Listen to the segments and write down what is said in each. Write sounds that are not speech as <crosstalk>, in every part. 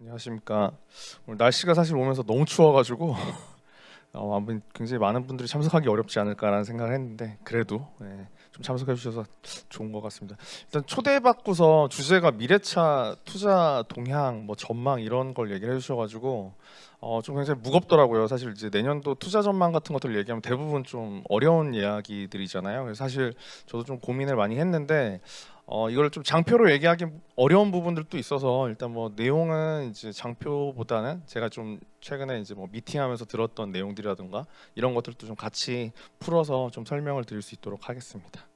안녕하십니까. 오늘 날씨가 사실 오면서 너무 추워가지고 <laughs> 어, 아마 굉장히 많은 분들이 참석하기 어렵지 않을까라는 생각을 했는데 그래도 예, 좀 참석해 주셔서 좋은 것 같습니다. 일단 초대받고서 주제가 미래차 투자 동향, 뭐 전망 이런 걸 얘기를 해주셔가지고 어, 좀 굉장히 무겁더라고요. 사실 이제 내년도 투자 전망 같은 것들 얘기하면 대부분 좀 어려운 이야기들이잖아요. 그래서 사실 저도 좀 고민을 많이 했는데 어, 이걸 좀 장표로 얘기하기 어려운 부분들도 있어서 일단 뭐 내용은 이제 장표보다는 제가 좀 최근에 이제 뭐 미팅하면서 들었던 내용들이라든가 이런 것들도 좀 같이 풀어서 좀 설명을 드릴 수 있도록 하겠습니다.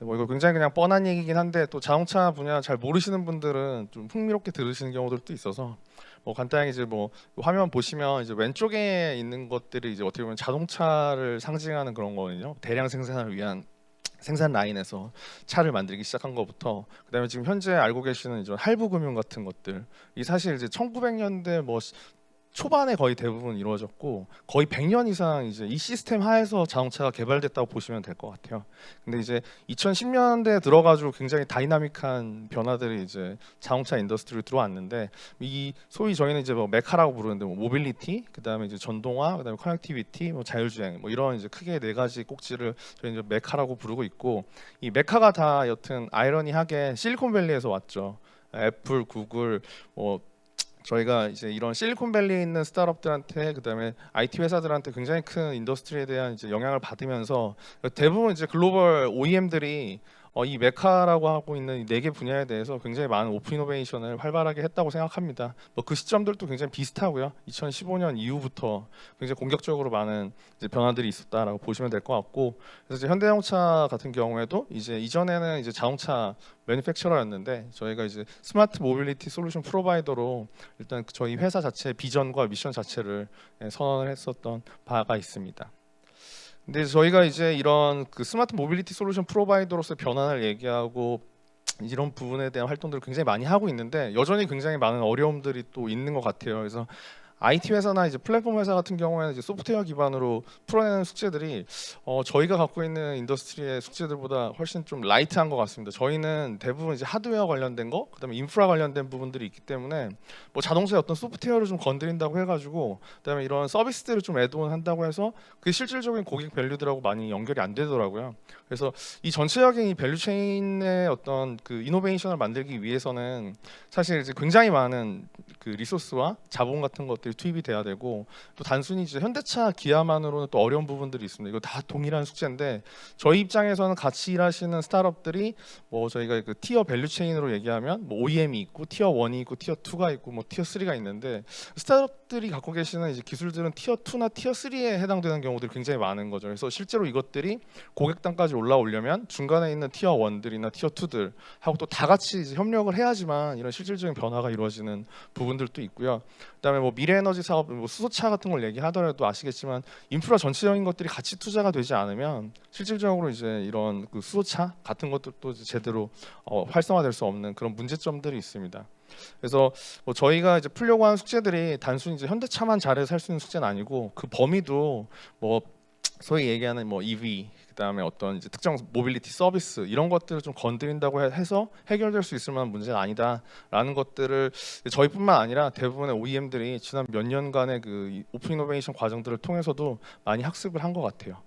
네, 뭐 이거 굉장히 그냥 뻔한 얘기긴 한데 또 자동차 분야 잘 모르시는 분들은 좀 흥미롭게 들으시는 경우들도 있어서 뭐 간단하게 이제 뭐 화면 보시면 이제 왼쪽에 있는 것들이 이제 어떻게 보면 자동차를 상징하는 그런 거거든요. 대량 생산을 위한 생산 라인에서 차를 만들기 시작한 것부터 그다음에 지금 현재 알고 계시는 이런 할부 금융 같은 것들. 이 사실 이제 1900년대 뭐 시- 초반에 거의 대부분 이루어졌고 거의 100년 이상 이제 이 시스템 하에서 자동차가 개발됐다고 보시면 될 것 같아요. 근데 이제 2010년대 들어가지고 굉장히 다이나믹한 변화들이 이제 자동차 인더스트리로 들어왔는데 이 소위 저희는 이제 뭐 메카라고 부르는데 뭐 모빌리티, 그다음에 이제 전동화, 그다음에 커넥티비티, 뭐 자율주행 뭐 이런 이제 크게 네 가지 꼭지를 저희 이제 메카라고 부르고 있고 이 메카가 다 여튼 아이러니하게 실리콘밸리에서 왔죠. 애플, 구글, 뭐 저희가 이제 이런 실리콘밸리에 있는 스타트업들한테 그다음에 IT 회사들한테 굉장히 큰 인더스트리에 대한 이제 영향을 받으면서 대부분 이제 글로벌 OEM들이 어, 이 메카라고 하고 있는 이네개 분야에 대해서 굉장히 많은 오픈 이노베이션을 활발하게 했다고 생각합니다. 뭐 그 시점들도 굉장히 비슷하고요. 2015년 이후부터 굉장히 공격적으로 많은 변화들이 있었다라고 보시면 될 것 같고 그래서 현대자동차 같은 경우에도 이제 이전에는 이제 자동차 매니팩처러였는데 저희가 이제 스마트 모빌리티 솔루션 프로바이더로 일단 그 저희 회사 자체의 비전과 미션 자체를 예, 선언을 했었던 바가 있습니다. 근데 저희가 이제 이런 그 스마트 모빌리티 솔루션 프로바이더로서의 변환을 얘기하고 이런 부분에 대한 활동들을 굉장히 많이 하고 있는데 여전히 굉장히 많은 어려움들이 또 있는 것 같아요. 그래서 IT 회사나 이제 플랫폼 회사 같은 경우에는 이제 소프트웨어 기반으로 풀어내는 숙제들이 어, 저희가 갖고 있는 인더스트리의 숙제들보다 훨씬 좀 라이트한 것 같습니다. 저희는 대부분 이제 하드웨어 관련된 거, 그다음에 인프라 관련된 부분들이 있기 때문에 뭐 자동차의 어떤 소프트웨어를 좀 건드린다고 해가지고 그다음에 이런 서비스들을 좀 애드온 한다고 해서 그 실질적인 고객 밸류들하고 많이 연결이 안 되더라고요. 그래서 이 전체적인 이 밸류 체인의 어떤 그 이노베이션을 만들기 위해서는 사실 이제 굉장히 많은 그 리소스와 자본 같은 것들이 투입이 돼야 되고 또 단순히 이제 현대차 기아만으로는 또 어려운 부분들이 있습니다. 이거 다 동일한 숙제인데 저희 입장에서는 같이 일하시는 스타트업들이 뭐 저희가 그 티어 밸류 체인으로 얘기하면 뭐 OEM이 있고 티어 1이 있고 티어 2가 있고 뭐 티어 3가 있는데 스타트업들이 갖고 계시는 이제 기술들은 티어 2나 티어 3에 해당되는 경우들이 굉장히 많은 거죠. 그래서 실제로 이것들이 고객단까지 올라오려면 중간에 있는 티어 1들이나 티어 2들 하고 또 다 같이 협력을 해야지만 이런 실질적인 변화가 이루어지는 부분들도 있고요. 그다음에 뭐 미래 에너지 사업, 뭐 수소차 같은 걸 얘기하더라도 아시겠지만 인프라 전체적인 것들이 같이 투자가 되지 않으면 실질적으로 이제 이런 그 수소차 같은 것들도 제대로 어, 활성화될 수 없는 그런 문제점들이 있습니다. 그래서 뭐 저희가 이제 풀려고 하는 숙제들이 단순히 이제 현대차만 잘해서 할 수 있는 숙제는 아니고 그 범위도 뭐 소위 얘기하는 뭐 EV 그다음에 어떤 이제 특정 모빌리티 서비스 이런 것들을 좀 건드린다고 해- 해서 해결될 수 있을 만한 문제는 아니다라는 것들을 저희뿐만 아니라 대부분의 OEM들이 지난 몇 년간의 그이 오픈 이노베이션 과정들을 통해서도 많이 학습을 한 것 같아요.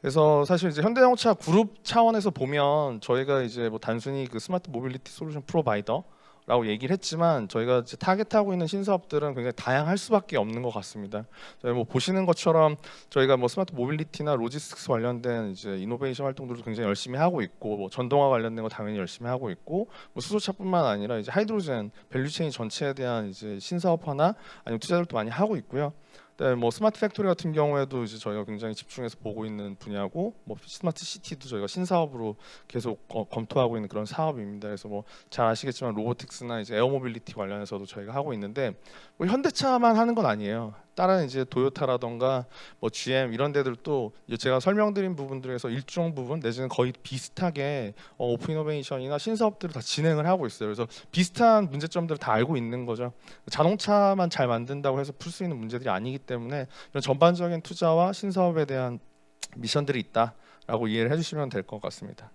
그래서 사실 이제 현대자동차 그룹 차원에서 보면 저희가 이제 뭐 단순히 그 스마트 모빌리티 솔루션 프로바이더 라고 얘기를 했지만 저희가 타겟하고 있는 신사업들은 굉장히 다양할 수밖에 없는 것 같습니다. 저희 뭐 보시는 것처럼 저희가 뭐 스마트 모빌리티나 로지스틱스 관련된 이제 이노베이션 활동들도 굉장히 열심히 하고 있고 뭐 전동화 관련된 거 당연히 열심히 하고 있고 뭐 수소차뿐만 아니라 이제 하이드로젠 밸류체인 전체에 대한 이제 신사업화나 아니면 투자들도 많이 하고 있고요. 그다음에 뭐 스마트 팩토리 같은 경우에도 이제 저희가 굉장히 집중해서 보고 있는 분야고 뭐 스마트 시티도 저희가 신사업으로 계속 어, 검토하고 있는 그런 사업입니다. 그래서 뭐 잘 아시겠지만 로보틱스나 이제 에어모빌리티 관련해서도 저희가 하고 있는데 뭐 현대차만 하는 건 아니에요. 다른 이제 도요타라던가 뭐 GM 이런 데들도 제가 설명드린 부분들에서 일정 부분 내지는 거의 비슷하게 어, 오픈 이노베이션이나 신사업들을 다 진행을 하고 있어요. 그래서 비슷한 문제점들을 다 알고 있는 거죠. 자동차만 잘 만든다고 해서 풀 수 있는 문제들이 아니기 때문에 이런 전반적인 투자와 신사업에 대한 미션들이 있다라고 이해를 해주시면 될 것 같습니다.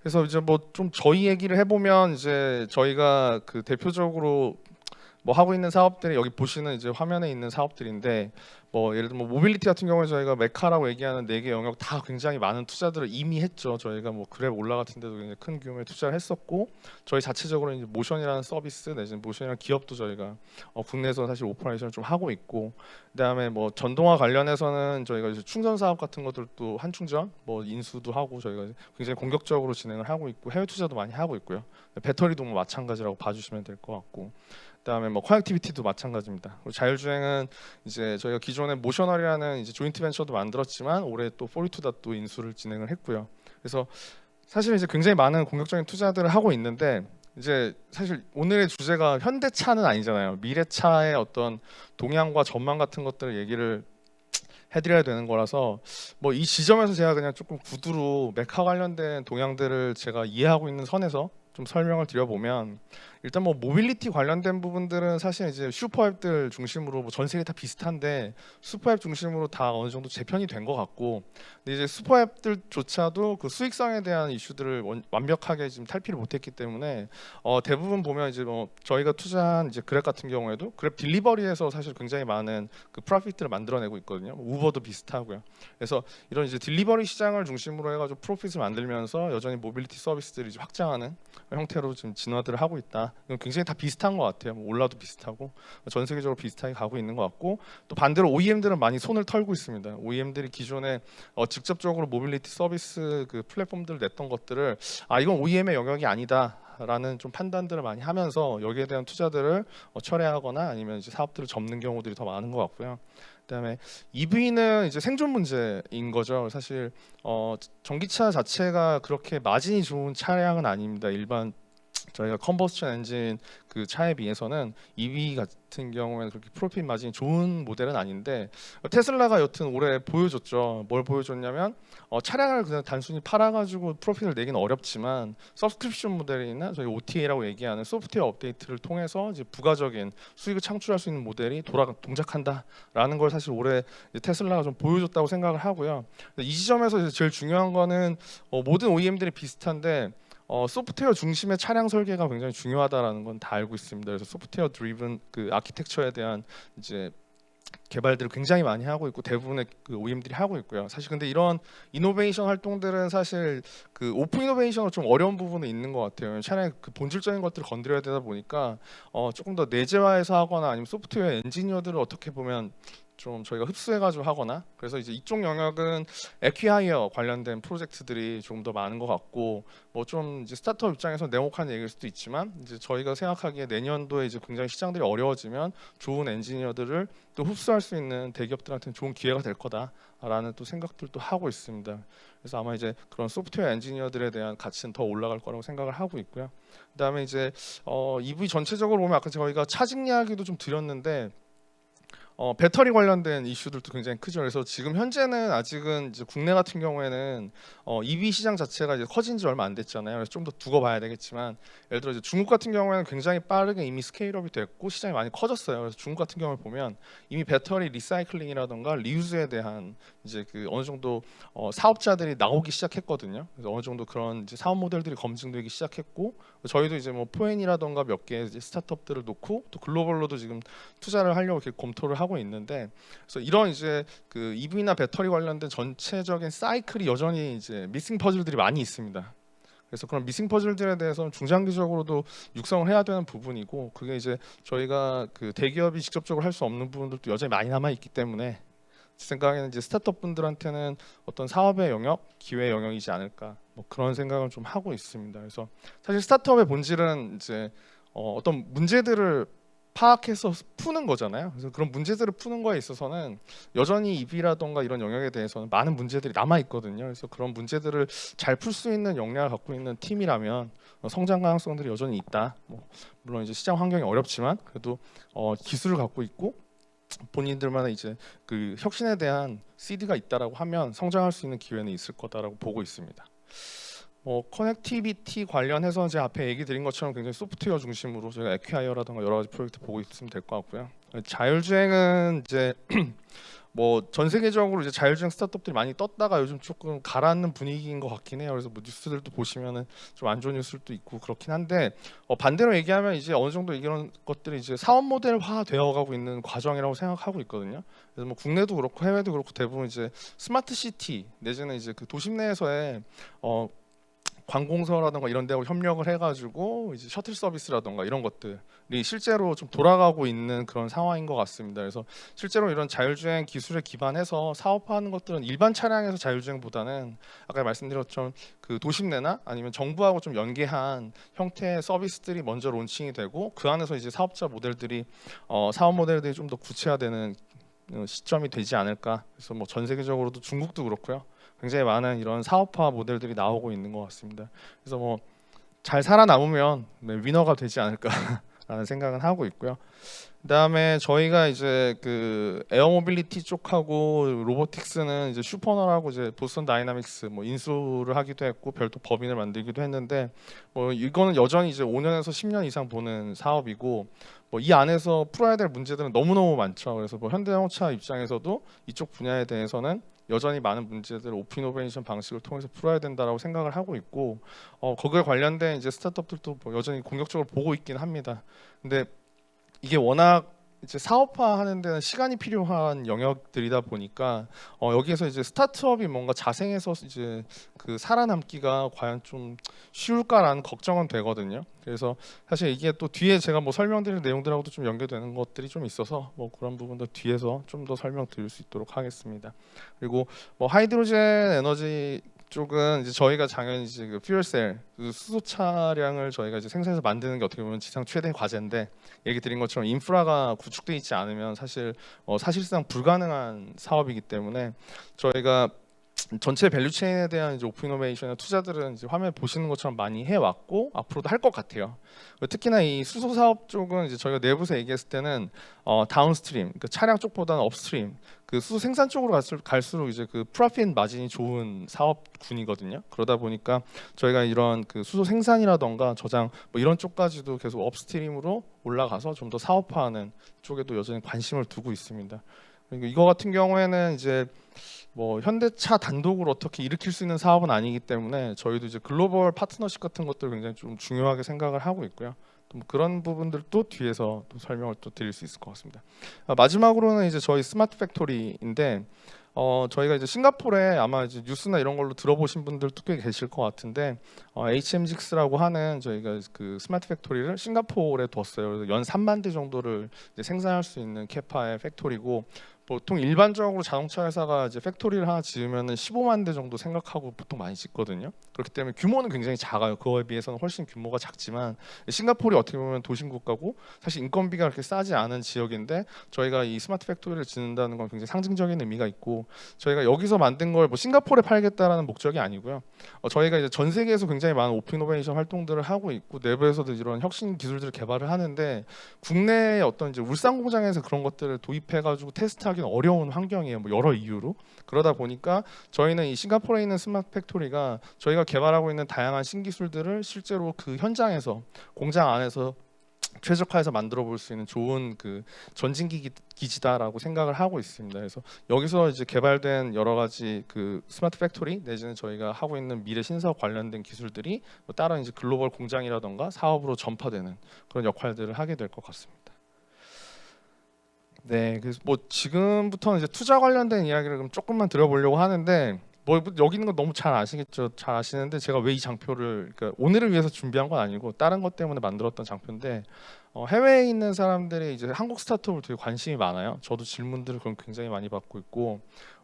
그래서 이제 뭐 좀 저희 얘기를 해보면 이제 저희가 그 대표적으로 뭐 하고 있는 사업들이 여기 보시는 이제 화면에 있는 사업들인데 뭐 예를 들면 뭐 모빌리티 같은 경우에 저희가 메카라고 얘기하는 네 개 영역 다 굉장히 많은 투자들을 이미 했죠. 저희가 뭐 그랩 올라 같은 데도 굉장히 큰 규모의 투자를 했었고 저희 자체적으로 이제 모션이라는 서비스 내지는 모션이라는 기업도 저희가 어, 국내에서 사실 오퍼레이션을 좀 하고 있고 그다음에 뭐 전동화 관련해서는 저희가 이제 충전 사업 같은 것들도 한충전 뭐 인수도 하고 저희가 굉장히 공격적으로 진행을 하고 있고 해외 투자도 많이 하고 있고요. 배터리도 뭐 마찬가지라고 봐주시면 될 것 같고 그다음에 뭐 커넥티비티도 마찬가지입니다. 자율주행은 이제 저희가 기존에 모셔널이라는 이제 조인트 벤처도 만들었지만 올해 또 포리투닷도 인수를 진행을 했고요. 그래서 사실 이제 굉장히 많은 공격적인 투자들을 하고 있는데 이제 사실 오늘의 주제가 현대차는 아니잖아요. 미래차의 어떤 동향과 전망 같은 것들을 얘기를 해드려야 되는 거라서 뭐 이 지점에서 제가 그냥 조금 구두로 메카 관련된 동향들을 제가 이해하고 있는 선에서 좀 설명을 드려보면 일단 뭐 모빌리티 관련된 부분들은 사실 이제 슈퍼앱들 중심으로 뭐 전 세계 다 비슷한데 슈퍼앱 중심으로 다 어느 정도 재편이 된 것 같고 근데 이제 슈퍼앱들조차도 그 수익성에 대한 이슈들을 원- 완벽하게 지금 탈피를 못했기 때문에 어 대부분 보면 이제 뭐 저희가 투자한 이제 그랩 같은 경우에도 그랩 딜리버리에서 사실 굉장히 많은 그 프로핏들을 만들어내고 있거든요. 뭐 우버도 비슷하고요. 그래서 이런 이제 딜리버리 시장을 중심으로 해가지고 프로핏을 만들면서 여전히 모빌리티 서비스들이 확장하는 형태로 지금 진화들을 하고 있다. 이건 굉장히 다 비슷한 것 같아요. 뭐 올라도 비슷하고 전 세계적으로 비슷하게 가고 있는 것 같고 또 반대로 OEM들은 많이 손을 털고 있습니다. OEM들이 기존에 어, 직접적으로 모빌리티 서비스 그 플랫폼들을 냈던 것들을 아 이건 OEM의 영역이 아니다. 라는 좀 판단들을 많이 하면서 여기에 대한 투자들을 어, 철회하거나 아니면 이제 사업들을 접는 경우들이 더 많은 것 같고요. 그다음에 EV는 이제 생존 문제인 거죠. 사실 어, 전기차 자체가 그렇게 마진이 좋은 차량은 아닙니다. 일반 저희가 컨버스션 엔진 그 차에 비해서는 EV 같은 경우에는 그렇게 프로핏 마진이 좋은 모델은 아닌데 테슬라가 여튼 올해 보여줬죠. 뭘 보여줬냐면 어, 차량을 그냥 단순히 팔아가지고 프로핏을 내기는 어렵지만 서브스크립션 모델이나 저희 OTA라고 얘기하는 소프트웨어 업데이트를 통해서 이제 부가적인 수익을 창출할 수 있는 모델이 돌아 동작한다라는 걸 사실 올해 테슬라가 좀 보여줬다고 생각을 하고요. 이 지점에서 제일 중요한 거는 어, 모든 OEM들이 비슷한데 어, 소프트웨어 중심의 차량 설계가 굉장히 중요하다라는 건 다 알고 있습니다. 그래서 소프트웨어 드리븐 그 아키텍처에 대한 이제 개발들을 굉장히 많이 하고 있고 대부분의 그 OEM들이 하고 있고요. 사실 근데 이런 이노베이션 활동들은 사실 그 오픈 이노베이션으로 좀 어려운 부분은 있는 것 같아요. 차라리 그 본질적인 것들을 건드려야 되다 보니까 어, 조금 더 내재화해서 하거나 아니면 소프트웨어 엔지니어들을 어떻게 보면 좀 저희가 흡수해가지고 하거나 그래서 이제 이쪽 영역은 에퀴하이어 관련된 프로젝트들이 조금 더 많은 것 같고 뭐 좀 이제 스타트업 입장에서 냉혹한 얘기일 수도 있지만 이제 저희가 생각하기에 내년도에 이제 굉장히 시장들이 어려워지면 좋은 엔지니어들을 또 흡수할 수 있는 대기업들한테는 좋은 기회가 될 거다라는 또 생각들도 하고 있습니다. 그래서 아마 이제 그런 소프트웨어 엔지니어들에 대한 가치는 더 올라갈 거라고 생각을 하고 있고요. 그다음에 이제 어, EV 전체적으로 보면 아까 저희가 차징 이야기도 좀 드렸는데 어, 배터리 관련된 이슈들도 굉장히 크죠. 그래서 지금 현재는 아직은 이제 국내 같은 경우에는 어, EV 시장 자체가 이제 커진 지 얼마 안 됐잖아요. 그래서 좀 더 두고 봐야 되겠지만 예를 들어 이제 중국 같은 경우에는 굉장히 빠르게 이미 스케일업이 됐고 시장이 많이 커졌어요. 그래서 중국 같은 경우를 보면 이미 배터리 리사이클링이라던가 리유즈에 대한 이제 그 어느 정도 어, 사업자들이 나오기 시작했거든요. 그래서 어느 정도 그런 이제 사업 모델들이 검증되기 시작했고 저희도 이제 뭐 포엔이라던가 몇개 스타트업들을 놓고 또 글로벌로도 지금 투자를 하려고 이렇게 검토를 하고 있는데 그래서 이런 이제 그 EV나 배터리 관련된 전체적인 사이클이 여전히 이제 미싱 퍼즐들이 많이 있습니다. 그래서 그런 미싱 퍼즐들에 대해서 중장기적으로도 육성을 해야 되는 부분이고 그게 이제 저희가 그 대기업이 직접적으로 할 수 없는 부분들도 여전히 많이 남아 있기 때문에 제 생각에는 이제 스타트업 분들한테는 어떤 사업의 영역, 기회 영역이지 않을까 뭐 그런 생각을 좀 하고 있습니다. 그래서 사실 스타트업의 본질은 이제 어, 어떤 문제들을 파악해서 푸는 거잖아요. 그래서 그런 문제들을 푸는 거에 있어서는 여전히 EV라던가 이런 영역에 대해서는 많은 문제들이 남아 있거든요. 그래서 그런 문제들을 잘 풀 수 있는 역량을 갖고 있는 팀이라면 어, 성장 가능성들이 여전히 있다. 뭐 물론 이제 시장 환경이 어렵지만 그래도 어, 기술을 갖고 있고 본인들만의 이제 그 혁신에 대한 CD가 있다라고 하면 성장할 수 있는 기회는 있을 거다라고 보고 있습니다. 뭐 커넥티비티 관련해서 제 앞에 얘기 드린 것처럼 굉장히 소프트웨어 중심으로 저희가 에퀴아이어라든가 여러 가지 프로젝트 보고 있으면 될 것 같고요. 자율주행은 이제 <clears throat> 뭐 전 세계적으로 이제 자율주행 스타트업들이 많이 떴다가 요즘 조금 가라앉는 분위기인 것 같긴 해요. 그래서 뭐 뉴스들도 보시면은 좀 안 좋은 뉴스도 있고 그렇긴 한데 어 반대로 얘기하면 이제 어느 정도 이런 것들이 이제 사업 모델화 되어가고 있는 과정이라고 생각하고 있거든요. 그래서 뭐 국내도 그렇고 해외도 그렇고 대부분 이제 스마트 시티 내지는 이제 그 도심 내에서의 어 관공서라든가 이런 데하고 협력을 해가지고 이제 셔틀 서비스라든가 이런 것들이 실제로 좀 돌아가고 있는 그런 상황인 것 같습니다. 그래서 실제로 이런 자율주행 기술에 기반해서 사업하는 것들은 일반 차량에서 자율주행보다는 아까 말씀드렸던 그 도심 내나 아니면 정부하고 좀 연계한 형태의 서비스들이 먼저 론칭이 되고 그 안에서 이제 사업자 모델들이 어, 사업 모델들이 좀 더 구체화되는 어, 시점이 되지 않을까. 그래서 뭐 전 세계적으로도 중국도 그렇고요. 굉장히 많은 이런 사업화 모델들이 나오고 있는 것 같습니다. 그래서 뭐 잘 살아남으면 네, 위너가 되지 않을까라는 <laughs> 생각은 하고 있고요. 그다음에 저희가 이제 그 에어 모빌리티 쪽하고 로보틱스는 이제 슈퍼너라고 이제 보스턴 다이나믹스 뭐 인수를 하기도 했고 별도 법인을 만들기도 했는데 뭐 이거는 여전히 이제 5년에서 10년 이상 보는 사업이고 뭐 이 안에서 풀어야 될 문제들은 너무너무 많죠. 그래서 뭐 현대자동차 입장에서도 이쪽 분야에 대해서는 여전히 많은 문제들을 오픈 이노베이션 방식을 통해서 풀어야 된다라고 생각을 하고 있고 어, 거기에 관련된 이제 스타트업들도 뭐 여전히 공격적으로 보고 있긴 합니다. 근데 이게 워낙 이제 사업화하는 데는 시간이 필요한 영역들이다 보니까 어, 여기에서 이제 스타트업이 뭔가 자생해서 이제 그 살아남기가 과연 좀 쉬울까라는 걱정은 되거든요. 그래서 사실 이게 또 뒤에 제가 뭐 설명드릴 내용들하고도 좀 연계되는 것들이 좀 있어서 뭐 그런 부분도 뒤에서 좀 더 설명드릴 수 있도록 하겠습니다. 그리고 뭐 하이드로젠 에너지 쪽은 이제 저희가 당연히 이제 그 퓨얼셀 그 수소 차량을 저희가 이제 생산해서 만드는 게 어떻게 보면 지상 최대 과제인데 얘기 드린 것처럼 인프라가 구축돼 있지 않으면 사실 어, 사실상 불가능한 사업이기 때문에 저희가 전체 밸류체인에 대한 이제 오픈 이노베이션의 투자들은 이제 화면 보시는 것처럼 많이 해왔고 앞으로도 할 것 같아요. 특히나 이 수소 사업 쪽은 이제 저희가 내부에서 얘기했을 때는 어, 다운스트림, 그 차량 쪽보다는 업스트림, 그 수소 생산 쪽으로 갈수록, 갈수록 이제 그 프로핏 마진이 좋은 사업군이거든요. 그러다 보니까 저희가 이런 그 수소 생산이라던가 저장 뭐 이런 쪽까지도 계속 업스트림으로 올라가서 좀 더 사업화하는 쪽에도 여전히 관심을 두고 있습니다. 그리고 이거 같은 경우에는 이제 뭐 현대차 단독으로 어떻게 일으킬 수 있는 사업은 아니기 때문에 저희도 이제 글로벌 파트너십 같은 것들 굉장히 좀 중요하게 생각을 하고 있고요. 또뭐 그런 부분들도 뒤에서 또 설명을 또 드릴 수 있을 것 같습니다. 아, 마지막으로는 이제 저희 스마트 팩토리인데 어, 저희가 이제 싱가포르에 아마 이제 뉴스나 이런 걸로 들어보신 분들도 꽤 계실 것 같은데 어, HM6라고 하는 저희가 그 스마트 팩토리를 싱가포르에 뒀어요. 그래서 연 3만 대 정도를 생산할 수 있는 캐파의 팩토리고 보통 일반적으로 자동차 회사가 이제 팩토리를 하나 지으면은 15만 대 정도 생각하고 보통 많이 짓거든요. 그렇기 때문에 규모는 굉장히 작아요. 그거에 비해서는 훨씬 규모가 작지만 싱가포르이 어떻게 보면 도심 국가고 사실 인건비가 그렇게 싸지 않은 지역인데 저희가 이 스마트 팩토리를 짓는다는 건 굉장히 상징적인 의미가 있고 저희가 여기서 만든 걸 뭐 싱가포르에 팔겠다라는 목적이 아니고요. 어, 저희가 이제 전 세계에서 굉장히 많은 오픈이노베이션 활동들을 하고 있고 내부에서도 이런 혁신 기술들을 개발을 하는데 국내의 어떤 이제 울산 공장에서 그런 것들을 도입해가지고 테스트하기 하기는 어려운 환경이에요. 뭐 여러 이유로 그러다 보니까 저희는 이 싱가포르에 있는 스마트 팩토리가 저희가 개발하고 있는 다양한 신기술들을 실제로 그 현장에서 공장 안에서 최적화해서 만들어 볼 수 있는 좋은 그 전진기 기지다라고 생각을 하고 있습니다. 그래서 여기서 이제 개발된 여러 가지 그 스마트 팩토리 내지는 저희가 하고 있는 미래 신사업 관련된 기술들이 뭐 다른 이제 글로벌 공장이라던가 사업으로 전파되는 그런 역할들을 하게 될 것 같습니다. 네, 그래서 뭐 지금부터는 이제 투자 관련된 이야기를 그럼 조금만 들어보려고 하는데 뭐 여기 있는 거 너무 잘 아시겠죠? 잘 아시는데 제가 왜 이 장표를 그러니까 오늘을 위해서 준비한 건 아니고 다른 것 때문에 만들었던 장표인데 어, 해외에 있는 사람들이 이제 한국 스타트업을 되게 관심이 많아요. 저도 질문들을 그럼 굉장히 많이 받고 있고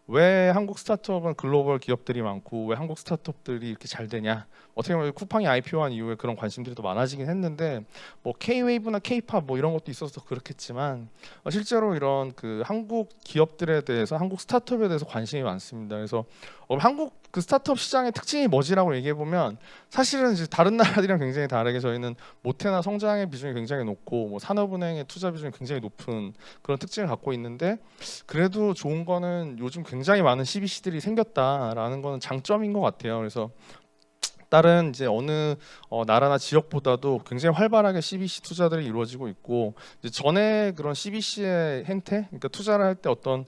왜 한국 스타트업은 글로벌 기업들이 많고 왜 한국 스타트업들이 이렇게 잘 되냐 어떻게 보면 쿠팡이 IPO한 이후에 그런 관심들이 더 많아지긴 했는데 뭐 K-웨이브나 K-팝 뭐 이런 것도 있어서 그렇겠지만 어, 실제로 이런 그 한국 기업들에 대해서 한국 스타트업에 대해서 관심이 많습니다. 그래서 어, 한국 그 스타트업 시장의 특징이 뭐지라고 얘기해 보면 사실은 이제 다른 나라들이랑 굉장히 다르게 저희는 모태나 성장의 비중이 굉장히 높고 뭐 산업은행의 투자 비중이 굉장히 높은 그런 특징을 갖고 있는데 그래도 좋은 거는 요즘 굉장히 많은 CBC들이 생겼다라는 거는 장점인 것 같아요. 그래서 다른 이제 어느 어, 나라나 지역보다도 굉장히 활발하게 CBC 투자들이 이루어지고 있고 이제 전에 그런 CBC의 행태, 그러니까 투자를 할 때 어떤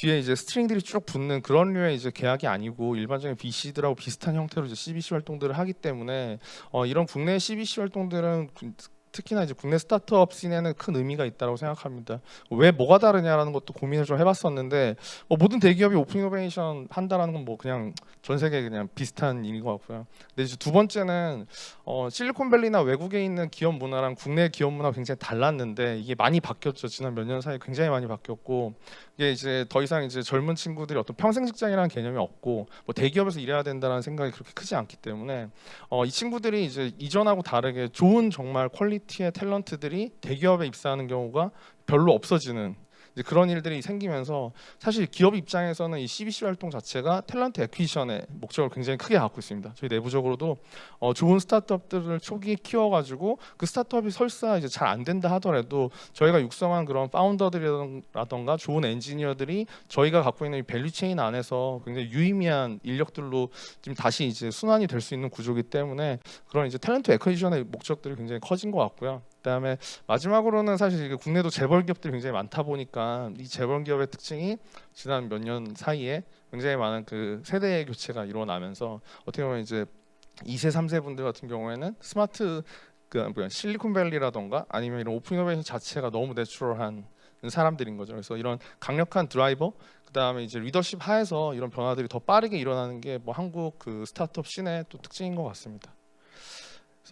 뒤에 이제 스트링들이 쭉 붙는 그런 류의 이제 계약이 아니고 일반적인 VC들하고 비슷한 형태로 이제 CBC 활동들을 하기 때문에 어, 이런 국내 CBC 활동들은 그- 특히나 이제 국내 스타트업 씬에는 큰 의미가 있다고 생각합니다. 왜 뭐가 다르냐라는 것도 고민을 좀 해봤었는데 뭐 모든 대기업이 오픈 이노베이션 한다라는 건 뭐 그냥 전 세계 그냥 비슷한 일인 것 같고요. 근데 이제 두 번째는 어, 실리콘밸리나 외국에 있는 기업 문화랑 국내 기업 문화 가 굉장히 달랐는데 이게 많이 바뀌었죠. 지난 몇 년 사이 에 굉장히 많이 바뀌었고 이게 이제 더 이상 이제 젊은 친구들이 어떤 평생 직장이라는 개념이 없고 뭐 대기업에서 일해야 된다는 생각이 그렇게 크지 않기 때문에 어, 이 친구들이 이제 이전하고 다르게 좋은 정말 퀄리티의 탤런트들이 대기업에 입사하는 경우가 별로 없어지는 그런 일들이 생기면서 사실 기업 입장에서는 이 CBC 활동 자체가 탤런트 에퀴션의 목적을 굉장히 크게 갖고 있습니다. 저희 내부적으로도 어, 좋은 스타트업들을 초기에 키워가지고 그 스타트업이 설사 이제 잘 안 된다 하더라도 저희가 육성한 그런 파운더들이라던가 좋은 엔지니어들이 저희가 갖고 있는 이 밸류 체인 안에서 굉장히 유의미한 인력들로 지금 다시 이제 순환이 될 수 있는 구조기 때문에 그런 이제 탤런트 에퀴션의 목적들이 굉장히 커진 것 같고요. 그다음에 마지막으로는 사실 국내도 재벌 기업들이 굉장히 많다 보니까 이 재벌 기업의 특징이 지난 몇 년 사이에 굉장히 많은 그 세대 교체가 일어나면서 어떻게 보면 이제 2세, 3세 분들 같은 경우에는 스마트 그 뭐야 실리콘밸리라던가 아니면 이런 오픈 이노베이션 자체가 너무 내추럴한 사람들인 거죠. 그래서 이런 강력한 드라이버 그다음에 이제 리더십 하에서 이런 변화들이 더 빠르게 일어나는 게 뭐 한국 그 스타트업 씬의 또 특징인 것 같습니다.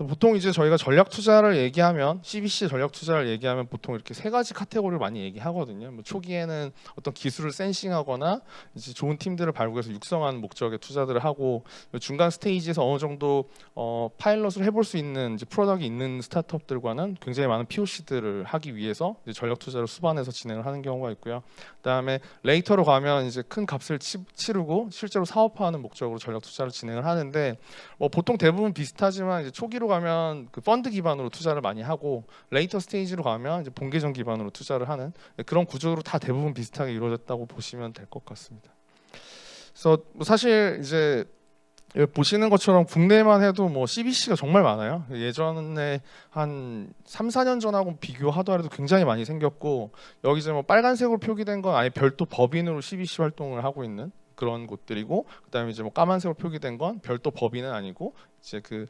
보통 이제 저희가 전략 투자를 얘기하면 CBC 전략 투자를 얘기하면 보통 이렇게 세 가지 카테고리를 많이 얘기하거든요. 뭐 초기에는 어떤 기술을 센싱하거나 이제 좋은 팀들을 발굴해서 육성하는 목적의 투자들을 하고 중간 스테이지에서 어느 정도 어, 파일럿을 해볼 수 있는 이제 프로덕이 있는 스타트업들과는 굉장히 많은 POC들을 하기 위해서 전략 투자를 수반해서 진행을 하는 경우가 있고요. 그다음에 레이터로 가면 이제 큰 값을 치, 치르고 실제로 사업화하는 목적으로 전략 투자를 진행을 하는데 뭐 보통 대부분 비슷하지만 이제 초기로 가면 그 펀드 기반으로 투자를 많이 하고 레이터 스테이지로 가면 이제 본계정 기반으로 투자를 하는 그런 구조로 다 대부분 비슷하게 이루어졌다고 보시면 될 것 같습니다. 그래서 뭐 사실 이제 여기 보시는 것처럼 국내만 해도 뭐 CBC가 정말 많아요. 예전에 한 3, 4년 전하고 비교하더라도 굉장히 많이 생겼고 여기 이제 뭐 빨간색으로 표기된 건 아예 별도 법인으로 CBC 활동을 하고 있는 그런 곳들이고 그다음에 이제 뭐 까만색으로 표기된 건 별도 법인은 아니고 이제 그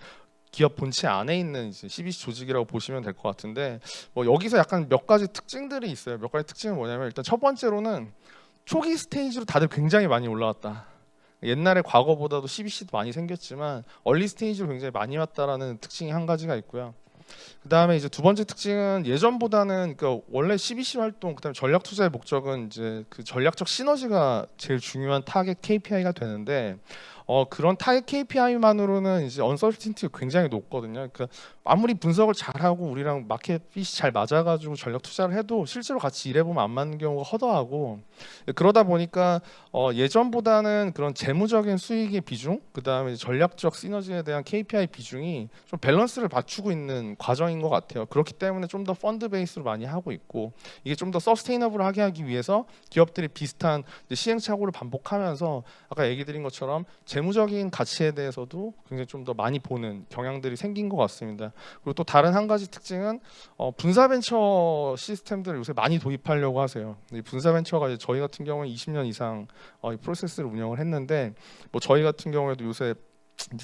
기업 본체 안에 있는 이제 CBC 조직이라고 보시면 될 것 같은데 뭐 여기서 약간 몇 가지 특징들이 있어요. 몇 가지 특징은 뭐냐면 일단 첫 번째로는 초기 스테이지로 다들 굉장히 많이 올라왔다. 옛날에 과거보다도 CBC도 많이 생겼지만 얼리 스테이지로 굉장히 많이 왔다라는 특징이 한 가지가 있고요. 그다음에 이제 두 번째 특징은 예전보다는 그 원래 CBC 활동 그다음에 전략 투자의 목적은 이제 그 전략적 시너지가 제일 중요한 타겟 KPI가 되는데 어 그런 타겟 KPI만으로는 이제 언설틴티가 굉장히 높거든요. 그러니까 아무리 분석을 잘하고 우리랑 마켓 핏이 잘 맞아가지고 전략 투자를 해도 실제로 같이 일해보면 안 맞는 경우가 허다하고 그러다 보니까 어 예전보다는 그런 재무적인 수익의 비중 그 다음에 전략적 시너지에 대한 KPI 비중이 좀 밸런스를 맞추고 있는 과정인 것 같아요. 그렇기 때문에 좀 더 펀드 베이스로 많이 하고 있고 이게 좀 더 서스테이너블하게 하기 위해서 기업들이 비슷한 시행착오를 반복하면서 아까 얘기 드린 것처럼 재 무적인 가치에 대해서도 굉장히 좀 더 많이 보는 경향들이 생긴 것 같습니다. 그리고 또 다른 한 가지 특징은 어, 분사 벤처 시스템들을 요새 많이 도입하려고 하세요. 이 분사 벤처가 이제 저희 같은 경우는 20년 이상 어, 이 프로세스를 운영을 했는데 뭐 저희 같은 경우에도 요새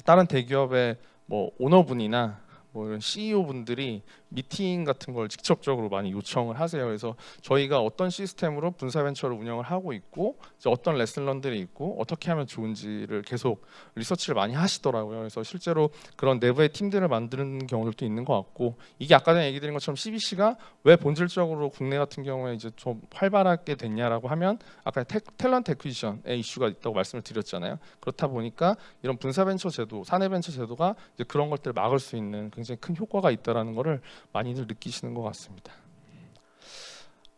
다른 대기업의 뭐 오너분이나 뭐 이런 CEO 분들이 미팅 같은 걸 직접적으로 많이 요청을 하세요. 그래서 저희가 어떤 시스템으로 분사 벤처를 운영을 하고 있고 어떤 레슨런들이 있고 어떻게 하면 좋은지를 계속 리서치를 많이 하시더라고요. 그래서 실제로 그런 내부의 팀들을 만드는 경우들도 있는 것 같고 이게 아까 전에 얘기 드린 것처럼 CBC가 왜 본질적으로 국내 같은 경우에 이제 좀 활발하게 됐냐라고 하면 아까 테, 탤런트 에퀴지션의 이슈가 있다고 말씀을 드렸잖아요. 그렇다 보니까 이런 분사 벤처 제도, 사내 벤처 제도가 이제 그런 것들을 막을 수 있는 굉장히 큰 효과가 있다라는 거를 많이들 느끼시는 것 같습니다.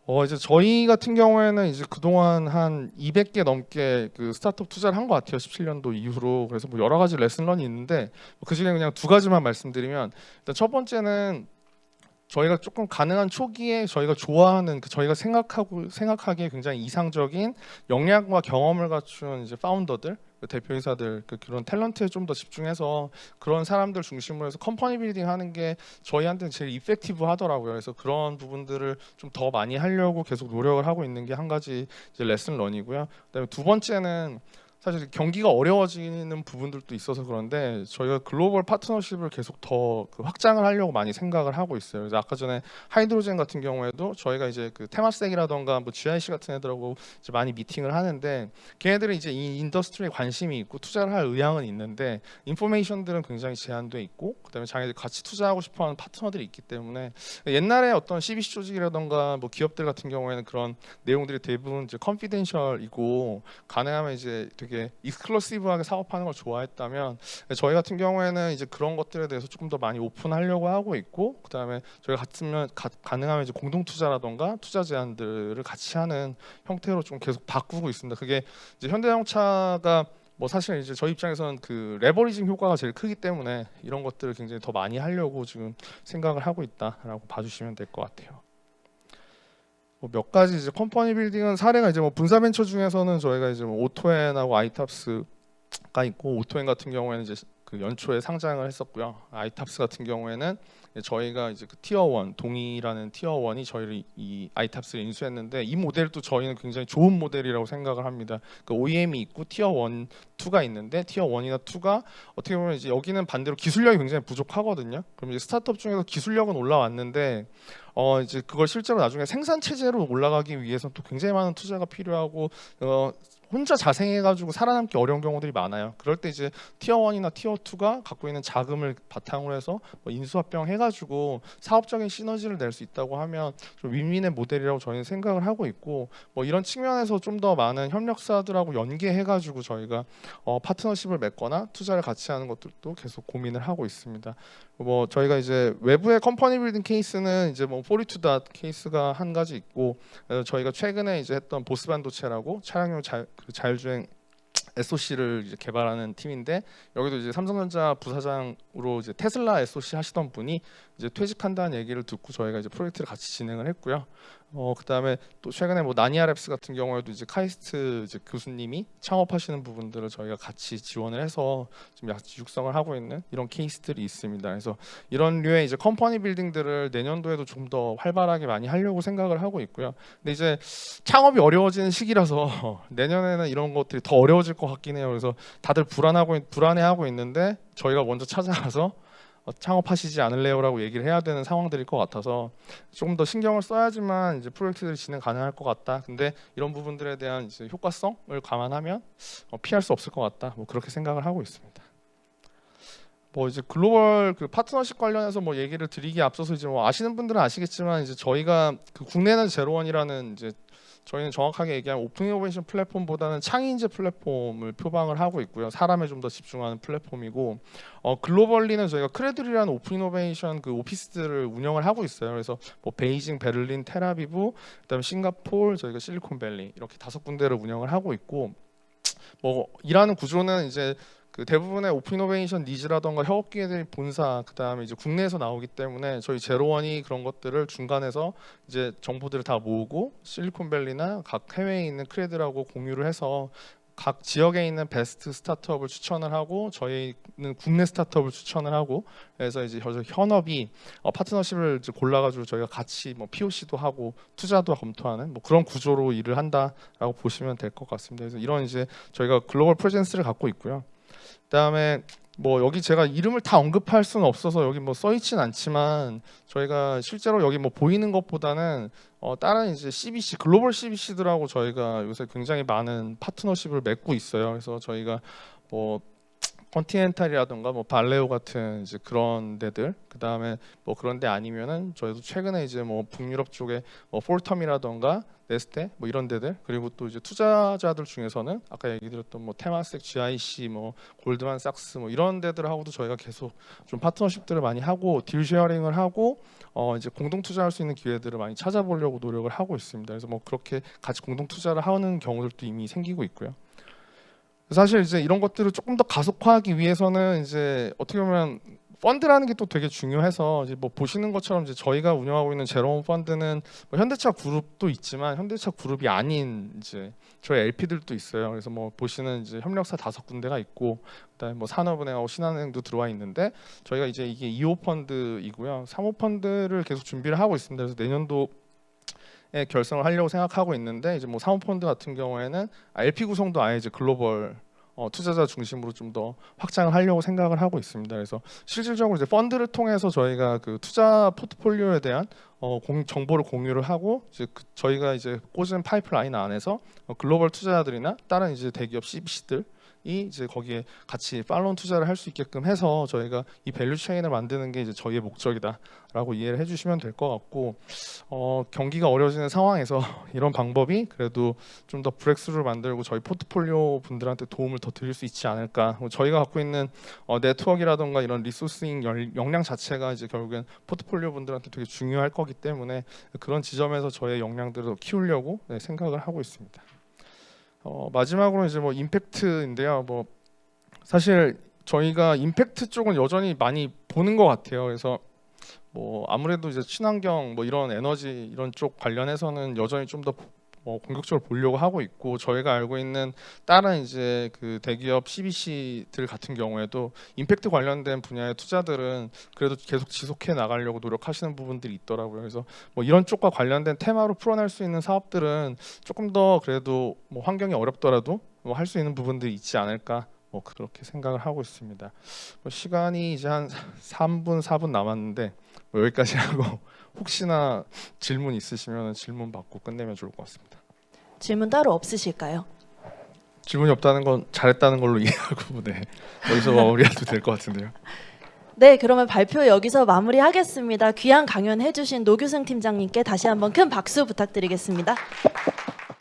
어 이제 저희 같은 경우에는 이제 그동안 한 200개 넘게 그 스타트업 투자를 한 것 같아요. 17년도 이후로. 그래서 뭐 여러 가지 레슨런이 있는데 그 중에 그냥 두 가지만 말씀드리면 일단 첫 번째는 저희가 조금 가능한 초기에 저희가 좋아하는 그 저희가 생각하고 생각하기에 굉장히 이상적인 역량과 경험을 갖춘 이제 파운더들 그 대표 이사들 그 그런 탤런트에 좀 더 집중해서 그런 사람들 중심으로 해서 컴퍼니 빌딩 하는 게 저희한테는 제일 이펙티브 하더라고요. 그래서 그런 부분들을 좀 더 많이 하려고 계속 노력을 하고 있는 게 한 가지 이제 레슨 런이고요. 그다음에 두 번째는 사실 경기가 어려워지는 부분들도 있어서 그런데 저희가 글로벌 파트너십을 계속 더 그 확장을 하려고 많이 생각을 하고 있어요. 그래서 아까 전에 하이드로젠 같은 경우에도 저희가 이제 그 테마색이라던가 뭐 GIC 같은 애들하고 이제 많이 미팅을 하는데 걔네들은 이제 이 인더스트리에 관심이 있고 투자를 할 의향은 있는데 인포메이션들은 굉장히 제한돼 있고 그다음에 자기들 같이 투자하고 싶어하는 파트너들이 있기 때문에 옛날에 어떤 CBC 조직이라던가 뭐 기업들 같은 경우에는 그런 내용들이 대부분 이제 컨피덴셜이고 가능하면 이제 되게 익스클루시브하게 사업하는 걸 좋아했다면 저희 같은 경우에는 이제 그런 것들에 대해서 조금 더 많이 오픈하려고 하고 있고 그다음에 저희가 같으면 가, 가능하면 이제 공동 투자라던가 투자 제안들을 같이 하는 형태로 좀 계속 바꾸고 있습니다. 그게 이제 현대자동차가 뭐 사실 이제 저희 입장에서는 그 레버리징 효과가 제일 크기 때문에 이런 것들을 굉장히 더 많이 하려고 지금 생각을 하고 있다라고 봐주시면 될 것 같아요. 뭐 몇 가지 이제 컴퍼니 빌딩은 사례가 이제 뭐 분사 벤처 중에서는 저희가 이제 뭐 오토엔하고 아이탑스가 있고 오토엔 같은 경우에는 이제 그 연초에 상장을 했었고요. 아이탑스 같은 경우에는 저희가 이제 그 티어 1 동이라는 티어 1이 저희를 이- 이 아이탑스를 인수했는데 이 모델도 저희는 굉장히 좋은 모델이라고 생각을 합니다. 그 OEM이 있고 티어 1, 2가 있는데 티어 1이나 2가 어떻게 보면 이제 여기는 반대로 기술력이 굉장히 부족하거든요. 그럼 이제 스타트업 중에서 기술력은 올라왔는데 어 이제 그걸 실제로 나중에 생산 체제로 올라가기 위해서는 또 굉장히 많은 투자가 필요하고 어 혼자 자생해가지고 살아남기 어려운 경우들이 많아요. 그럴 때 이제 티어 1이나 티어 2가 갖고 있는 자금을 바탕으로 해서 뭐 인수합병 해가지고 사업적인 시너지를 낼 수 있다고 하면 좀 윈윈의 모델이라고 저희는 생각을 하고 있고 뭐 이런 측면에서 좀 더 많은 협력사들하고 연계해가지고 저희가 어, 파트너십을 맺거나 투자를 같이 하는 것들도 계속 고민을 하고 있습니다. 뭐 저희가 이제 외부의 컴퍼니 빌딩 케이스는 이제 뭐 포리투닷 케이스가 한 가지 있고 어, 저희가 최근에 이제 했던 보스 반도체라고 차량용 자, 그 자율주행 SOC를 이제 개발하는 팀인데 여기도 이제 삼성전자 부사장으로 이제 테슬라 SOC 하시던 분이 이제 퇴직한다는 얘기를 듣고 저희가 이제 프로젝트를 같이 진행을 했고요. 어 그다음에 또 최근에 뭐 나니아랩스 같은 경우에도 이제 카이스트 이제 교수님이 창업하시는 부분들을 저희가 같이 지원을 해서 지금 같이 육성을 하고 있는 이런 케이스들이 있습니다. 그래서 이런 류의 이제 컴퍼니 빌딩들을 내년도에도 좀 더 활발하게 많이 하려고 생각을 하고 있고요. 근데 이제 창업이 어려워지는 시기라서 <laughs> 내년에는 이런 것들이 더 어려워질 것 같긴 해요. 그래서 다들 불안하고 불안해하고 있는데 저희가 먼저 찾아가서 어, 창업하시지 않을래요라고 얘기를 해야 되는 상황들일 것 같아서 조금 더 신경을 써야지만 이제 프로젝트들이 진행 가능할 것 같다. 근데 이런 부분들에 대한 이제 효과성을 감안하면 어, 피할 수 없을 것 같다. 뭐 그렇게 생각을 하고 있습니다. 뭐 이제 글로벌 그 파트너십 관련해서 뭐 얘기를 드리기 앞서서 이제 뭐 아시는 분들은 아시겠지만 이제 저희가 그 국내는 제로원이라는 이제 저희는 정확하게 얘기하면 오픈 이노베이션 플랫폼보다는 창의인재 플랫폼을 표방을 하고 있고요. 사람에 좀 더 집중하는 플랫폼이고 어, 글로벌리는 저희가 크레들이라는 오픈 이노베이션 그 오피스들을 운영을 하고 있어요. 그래서 뭐 베이징, 베를린, 테라비브, 그다음에 싱가포르, 저희가 실리콘밸리 이렇게 다섯 군데를 운영을 하고 있고 뭐 일하는 구조는 이제 그 대부분의 오픈 이노베이션 니즈라던가 협업기회들 본사 그다음에 이제 국내에서 나오기 때문에 저희 제로원이 그런 것들을 중간에서 이제 정보들을 다 모으고 실리콘밸리나 각 해외에 있는 크레드라고 공유를 해서 각 지역에 있는 베스트 스타트업을 추천을 하고 저희는 국내 스타트업을 추천을 하고 그래서 이제 저 현업이 어, 파트너십을 골라가지고 저희가 같이 뭐 POC도 하고 투자도 검토하는 뭐 그런 구조로 일을 한다라고 보시면 될 것 같습니다. 그래서 이런 이제 저희가 글로벌 프레젠스를 갖고 있고요. 그다음에 뭐 여기 제가 이름을 다 언급할 수는 없어서 여기 뭐 써있진 않지만 저희가 실제로 여기 뭐 보이는 것보다는 어 다른 이제 CBC 글로벌 CBC들하고 저희가 요새 굉장히 많은 파트너십을 맺고 있어요. 그래서 저희가 뭐 컨티넨탈이라던가 뭐 발레오 같은 이제 그런 데들 그다음에 뭐 그런 데 아니면은 저희도 최근에 이제 뭐 북유럽 쪽에 뭐 폴텀이라던가 네스테 뭐 이런 데들 그리고 또 이제 투자자들 중에서는 아까 얘기 드렸던 뭐 테마섹, GIC, 뭐 골드만삭스 뭐 이런 데들하고도 저희가 계속 좀 파트너십들을 많이 하고 딜 쉐어링을 하고 어 이제 공동 투자할 수 있는 기회들을 많이 찾아보려고 노력을 하고 있습니다. 그래서 뭐 그렇게 같이 공동 투자를 하는 경우들도 이미 생기고 있고요. 사실 이제 이런 것들을 조금 더 가속화하기 위해서는 이제 어떻게 보면 펀드라는 게 또 되게 중요해서 이제 뭐 보시는 것처럼 이제 저희가 운영하고 있는 제로홈 펀드는 뭐 현대차 그룹도 있지만 현대차 그룹이 아닌 이제 저희 LP들도 있어요. 그래서 뭐 보시는 이제 협력사 다섯 군데가 있고 그다음에 뭐 산업은행하고 신한은행도 들어와 있는데 저희가 이제 이게 2호 펀드이고요. 3호 펀드를 계속 준비를 하고 있습니다. 그래서 내년도 에 결성을 하려고 생각하고 있는데 이제 뭐 사모펀드 같은 경우에는 LP 구성도 아예 이제 글로벌 어, 투자자 중심으로 좀 더 확장을 하려고 생각을 하고 있습니다. 그래서 실질적으로 이제 펀드를 통해서 저희가 그 투자 포트폴리오에 대한 어, 공, 정보를 공유를 하고 이제 그 저희가 이제 꽂은 파이프라인 안에서 어, 글로벌 투자자들이나 다른 이제 대기업 CBC들 이 이제 거기에 같이 팔로운 투자를 할 수 있게끔 해서 저희가 이 밸류 체인을 만드는 게 이제 저희의 목적이다라고 이해를 해주시면 될 것 같고 어, 경기가 어려워지는 상황에서 <laughs> 이런 방법이 그래도 좀 더 브렉스루를 만들고 저희 포트폴리오 분들한테 도움을 더 드릴 수 있지 않을까. 뭐 저희가 갖고 있는 어, 네트워크라던가 이런 열- 역량 자체가 이제 결국엔 포트폴리오 분들한테 되게 중요할 거기 때문에 그런 지점에서 저의 역량들을 키우려고 네, 생각을 하고 있습니다. 어, 마지막으로 이제 뭐 임팩트인데요. 뭐 사실 저희가 임팩트 쪽은 여전히 많이 보는 것 같아요. 그래서 뭐 아무래도 이제 친환경 뭐 이런 에너지 이런 쪽 관련해서는 여전히 좀 더 뭐 공격적으로 보려고 하고 있고 저희가 알고 있는 다른 이제 그 대기업 CBC들 같은 경우에도 임팩트 관련된 분야의 투자들은 그래도 계속 지속해 나가려고 노력하시는 부분들이 있더라고요. 그래서 뭐 이런 쪽과 관련된 테마로 풀어낼 수 있는 사업들은 조금 더 그래도 뭐 환경이 어렵더라도 뭐 할 수 있는 부분들이 있지 않을까 뭐 그렇게 생각을 하고 있습니다. 뭐 시간이 이제 한 3분 4분 남았는데 뭐 여기까지 하고 혹시나 질문 있으시면 질문 받고 끝내면 좋을 것 같습니다. 질문 따로 없으실까요? 질문이 없다는 건 잘했다는 걸로 <laughs> 이해하고 네 여기서 마무리해도 될 것 같은데요. 네, 그러면 발표 여기서 마무리하겠습니다. 귀한 강연 해주신 노규승 팀장님께 다시 한번 큰 박수 부탁드리겠습니다.